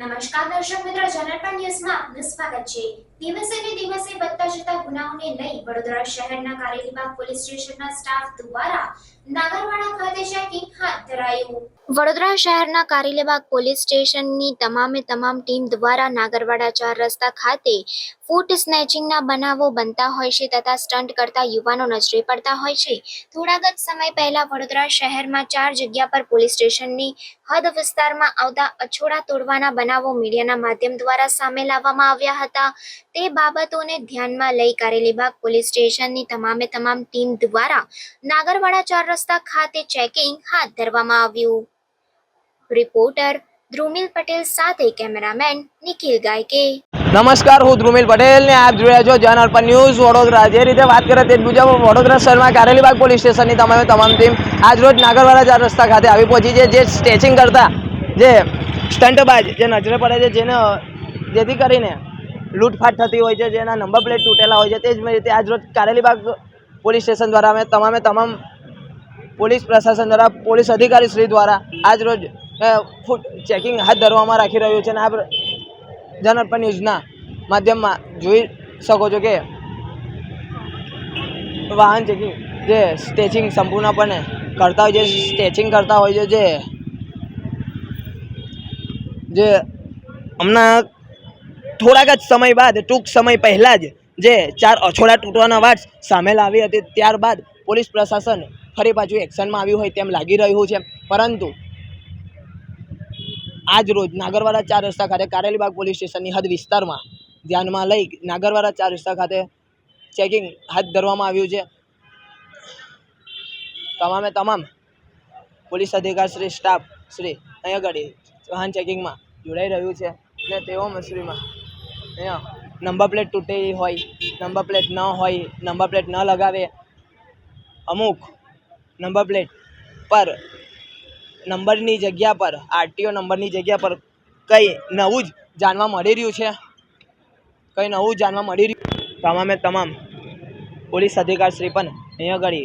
નમસ્કાર દર્શક મિત્રો જનરપણ ન્યૂઝમાં આપનું સ્વાગત છે. દિવસે ને દિવસે વધતા જતા ગુનાઓને લઈ વડોદરા શહેરના કારેલીબાગ પોલીસ સ્ટેશનના સ્ટાફ દ્વારા નાગરવાડા ખાતે ચેકિંગ હાથ ધરાયું. વડોદરા શહેરના કારેલીબાગ પોલીસ સ્ટેશનની તમામે તમામ ટીમ દ્વારા નાગરવાડા ચાર રસ્તા ખાતે ફૂટ સ્નેચિંગના બનાવો બનતા હોય છે તથા સ્ટન્ટ કરતા યુવાનો નજરે પડતા હોય છે. થોડાક જ સમય પહેલા વડોદરા શહેરમાં ચાર જગ્યા પર પોલીસ સ્ટેશનની હદ વિસ્તારમાં આવતા અછોડા તોડવાના બનાવો મીડિયાના માધ્યમ દ્વારા સામે લાવવામાં આવ્યા હતા. તે બાબતોને ધ્યાનમાં લઈ કારેલીબાગ પોલીસ સ્ટેશનની તમામે તમામ ટીમ દ્વારા નાગરવાડા ચાર રસ્તા ખાતે ચેકિંગ હાથ ધરવામાં આવ્યું. રિપોર્ટર ધ્રુમિલ પટેલ સાથે કેમેરામેન નિખિલ ગાયકે. નમસ્કાર, હું ધ્રુમિલ પટેલ ને આપ રહ્યા છો જન અર્પણ ન્યૂઝ વડોદરા. જે રીતે વાત કરે તે મુજબ વડોદરા શહેરમાં કારેલીબાગ પોલીસ સ્ટેશનની તમામે તમામ ટીમ આજ રોજ નાગરવાડા ચાર રસ્તા ખાતે આવી પહોંચી છે. જે સ્ટેચિંગ કરતા જે સ્ટંટબાજ જે નજરે પડે છે, જેને, જેથી કરીને લૂંટફાટ થતી હોય છે જેના નંબર પ્લેટ તૂટેલા હોય છે, તે જ રીતે આજ રોજ કારેલીબાગ પોલીસ સ્ટેશન દ્વારા અમે તમામે તમામ પોલીસ પ્રશાસન દ્વારા, પોલીસ અધિકારી શ્રી દ્વારા આજ રોજ ચેકિંગ હાથ ધરવામાં રાખી રહ્યું છે અને આ જનઅર્પણ ન્યૂઝના માધ્યમમાં જોઈ શકો છો કે વાહન ચેકિંગ જે સ્ટેચિંગ સંપૂર્ણપણે કરતા હોય છે, સ્ટેચિંગ કરતા હોય છે, જે જે હમણાં થોડાક જ સમય બાદ, ટૂંક સમય પહેલાં જ જે ચાર અછોડા તૂટવાના વાત સામે આવી હતી, ત્યારબાદ પોલીસ પ્રશાસન ફરી પાછું એક્શનમાં આવ્યું હોય તેમ લાગી રહ્યું છે. પરંતુ આજ રોજ નાગરવાડા ચાર રસ્તા ખાતે કારેલીબાગ પોલીસ સ્ટેશનની હદ વિસ્તારમાં ધ્યાનમાં લઈ નાગરવાડા ચાર રસ્તા ખાતે ચેકિંગ હાથ ધરવામાં આવ્યું છે. તમામે તમામ પોલીસ અધિકાર શ્રી, સ્ટાફ શ્રી અહીંયા આગળ વાહન ચેકિંગમાં જોડાઈ રહ્યું છે અને તેઓ અહીંયા નંબર પ્લેટ તૂટેલી હોય, નંબર પ્લેટ ન હોય, નંબર પ્લેટ ન લગાવે. અમુક નંબર પ્લેટ પર, નંબરની જગ્યા પર, આરટીઓ નંબરની જગ્યા પર કંઈ નવું જ જાણવા મળી રહ્યું છે? કંઈ નવું જાણવા મળી રહ્યું? તમામે તમામ પોલીસ અધિકાર શ્રી પણ અહીંયા આગળ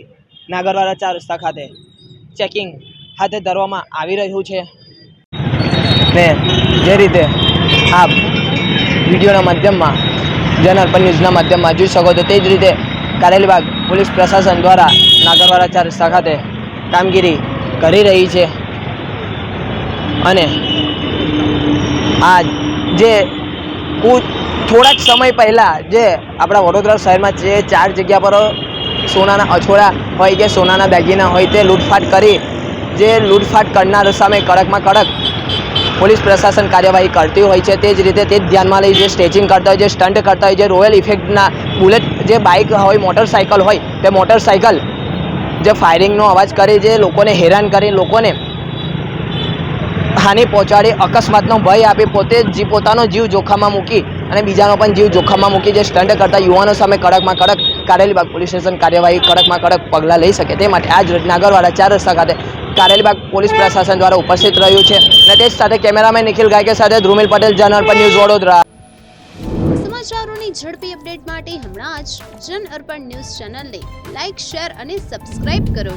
નાગરવાડા ચાર રસ્તા ખાતે ચેકિંગ હાથે ધરવામાં આવી રહ્યું છે. ને જે રીતે આપ વિડીયોના માધ્યમમાં જન અર્પણ ન્યૂઝના માધ્યમમાં જોઈ શકો છો. તે જ રીતે કારેલીબાગ પોલીસ પ્રશાસન દ્વારા નાગરવાડા ચાર રસ્તા ખાતે કામગીરી કરી રહી છે. અને આ જે થોડાક સમય પહેલાં જે આપણા વડોદરા શહેરમાં જે ચાર જગ્યા પર સોનાના અછોડા હોય કે સોનાના દાગીના હોય તે લૂંટફાટ કરી, જે લૂંટફાટ કરનાર સામે કડકમાં કડક પોલીસ પ્રશાસન કાર્યવાહી કરતી હોય છે, તે જ રીતે તે જ ધ્યાનમાં લઈ જે સ્ટેચિંગ કરતા હોય, જે સ્ટન્ટ કરતા હોય, જે રોયલ ઇફેક્ટના બુલેટ જે બાઇક હોય મોટરસાઇકલ હોય, તે મોટરસાઇકલ જે ફાયરિંગનો અવાજ કરી, જે લોકોને હેરાન કરી, લોકોને હાનિ પહોંચાડી, અકસ્માતનો ભય આપી, પોતે જ પોતાનો જીવ જોખમમાં મૂકી અને બીજાનો પણ જીવ જોખમમાં મૂકી જે સ્ટન્ટ કરતા યુવાનો સામે કડકમાં કડક કારેલીબાગ પોલીસ સ્ટેશન કાર્યવાહી કડકમાં કડક પગલાં લઈ શકે. તે માટે આજ રોજ નાગરવાડા ચાર રસ્તા ખાતે કારેલીબાગ પોલીસ પ્રશાસન દ્વારા ઉપસ્થિત રહ્યું છે અને તે સાથે કેમેરામેન નિખિલ ગાયકે સાથે ધ્રુમિલ પટેલ જનઅર્પણ ન્યૂઝ વડોદરા. સમાચારોની ઝડપી અપડેટ માટે હમણાં જ જન અર્પણ ન્યૂઝ ચેનલને લાઇક શેર અને સબસ્ક્રાઇબ કરો.